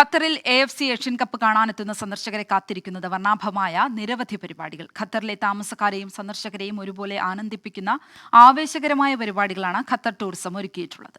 ഖത്തറിൽ A F C Asian cup കാണാനെത്തുന്ന സന്ദർശകരെ കാത്തിരിക്കുന്നത് വർണാഭമായ നിരവധി പരിപാടികൾ. ഖത്തറിലെ താമസക്കാരെയും സന്ദർശകരെയും ഒരുപോലെ ആനന്ദിപ്പിക്കുന്ന ആവേശകരമായ പരിപാടികളാണ് ഖത്തർ ടൂറിസം ഒരുക്കിയിട്ടുള്ളത്.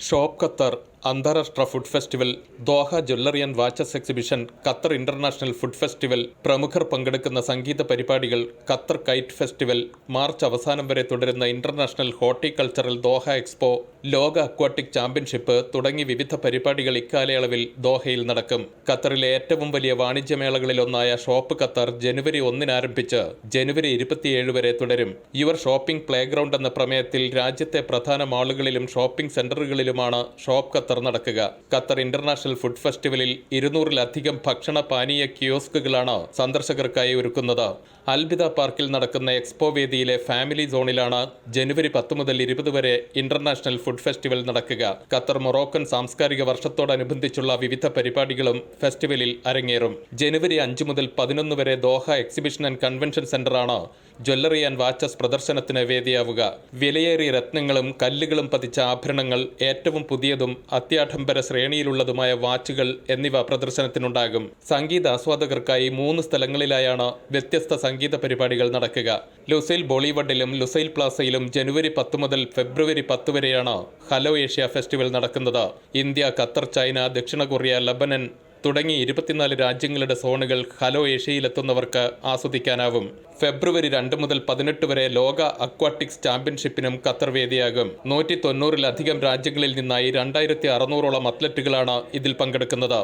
ഷോപ്പ് ഖത്തർ അന്താരാഷ്ട്ര food festival Doha jewellery and watches exhibition Qatar international food festival പ്രമുഖർ പങ്കെടുക്കുന്ന സംഗീത പരിപാടികൾ ഖത്തർ കൈറ്റ് ഫെസ്റ്റിവൽ മാർച്ച് അവസാനം വരെ തുടരുന്ന ഇന്റർനാഷണൽ ഹോർട്ടിക്കൾച്ചറൽ ദോഹ എക്സ്പോ ലോക അക്വാട്ടിക് ചാമ്പ്യൻഷിപ്പ് തുടങ്ങി വിവിധ പരിപാടികൾ ഇക്കാലയളവിൽ ദോഹയിൽ നടക്കും. ഖത്തറിലെ ഏറ്റവും വലിയ വാണിജ്യമേളകളിലൊന്നായ ഷോപ്പ് ഖത്തർ ജനുവരി ഒന്നിന് ആരംഭിച്ച് ജനുവരി ഇരുപത്തിയേഴ് വരെ തുടരും. യുവർ ഷോപ്പിംഗ് പ്ലേഗ്രൗണ്ട് എന്ന പ്രമേയത്തിൽ രാജ്യത്തെ പ്രധാന മാളുകളിലും ഷോപ്പിംഗ് സെന്ററുകളിലുമാണ് ഷോപ്പ് ഖത്തർ നടക്കുക. ഖത്തർ ഇന്റർനാഷണൽ ഫുഡ് ഫെസ്റ്റിവലിൽ ഇരുന്നൂറിലധികം ഭക്ഷണ പാനീയ കിയോസ്കുകളാണ് സന്ദർശകർക്കായി ഒരുക്കുന്നത്. അൽബിദ പാർക്കിൽ നടക്കുന്ന എക്സ്പോ വേദിയിലെ ഫാമിലി സോണിലാണ് ജനുവരി പത്ത് മുതൽ ഇരുപത് വരെ ഇന്റർനാഷണൽ ഫുഡ് ഫെസ്റ്റിവൽ നടക്കുക. ഖത്തർ മൊറോക്കൻ സാംസ്കാരിക വർഷത്തോടനുബന്ധിച്ചുള്ള വിവിധ പരിപാടികളും ഫെസ്റ്റിവലിൽ അരങ്ങേറും. ജനുവരി അഞ്ച് മുതൽ പതിനൊന്ന് വരെ ദോഹ എക്സിബിഷൻ ആൻഡ് കൺവെൻഷൻ സെന്ററാണ് ജ്വല്ലറി ആൻഡ് വാച്ചസ് പ്രദർശനത്തിന് വേദിയാവുക. വിലയേറിയ രത്നങ്ങളും കല്ലുകളും പതിച്ച ആഭരണങ്ങൾ ഏറ്റവും പുതിയതും അത്യാഡംബര ശ്രേണിയിലുള്ളതുമായ വാച്ചുകൾ എന്നിവ പ്രദർശനത്തിനുണ്ടാകും. സംഗീത ആസ്വാദകർക്കായി മൂന്ന് സ്ഥലങ്ങളിലായാണ് വ്യത്യസ്ത സംഗീത പരിപാടികൾ നടക്കുക. ലുസൈൽ ബോളിവുഡിലും ലുസൈൽ പ്ലാസയിലും ജനുവരി പത്ത് മുതൽ ഫെബ്രുവരി പത്ത് വരെയാണ് ഹലോ ഏഷ്യ ഫെസ്റ്റിവൽ നടക്കുന്നത്. ഇന്ത്യ ഖത്തർ ചൈന ദക്ഷിണ കൊറിയ ലബനൻ തുടങ്ങി ഇരുപത്തിനാല് രാജ്യങ്ങളുടെ സോണുകൾ ഹലോ ഏഷ്യയിലെത്തുന്നവർക്ക് ആസ്വദിക്കാനാവും. ഫെബ്രുവരി രണ്ട് മുതൽ പതിനെട്ട് വരെ ലോക അക്വാട്ടിക്സ് ചാമ്പ്യൻഷിപ്പിനും ഖത്തർ വേദിയാകും. നൂറ്റി തൊണ്ണൂറിലധികം രാജ്യങ്ങളിൽ നിന്നായി രണ്ടായിരത്തി അറുന്നൂറോളം അത്ലറ്റുകളാണ് ഇതിൽ പങ്കെടുക്കുന്നത്.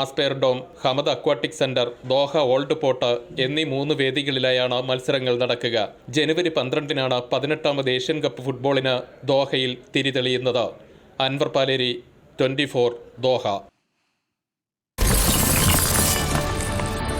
Aspire Dome Hamad aquatic centre Doha old port എന്നീ മൂന്ന് വേദികളിലായാണ് മത്സരങ്ങൾ നടക്കുക. ജനുവരി പന്ത്രണ്ടിനാണ് പതിനെട്ടാമത് ഏഷ്യൻ കപ്പ് ഫുട്ബോളിന് ദോഹയിൽ തിരിതെളിയുന്നത്. Anwar Paleri twenty four Doha.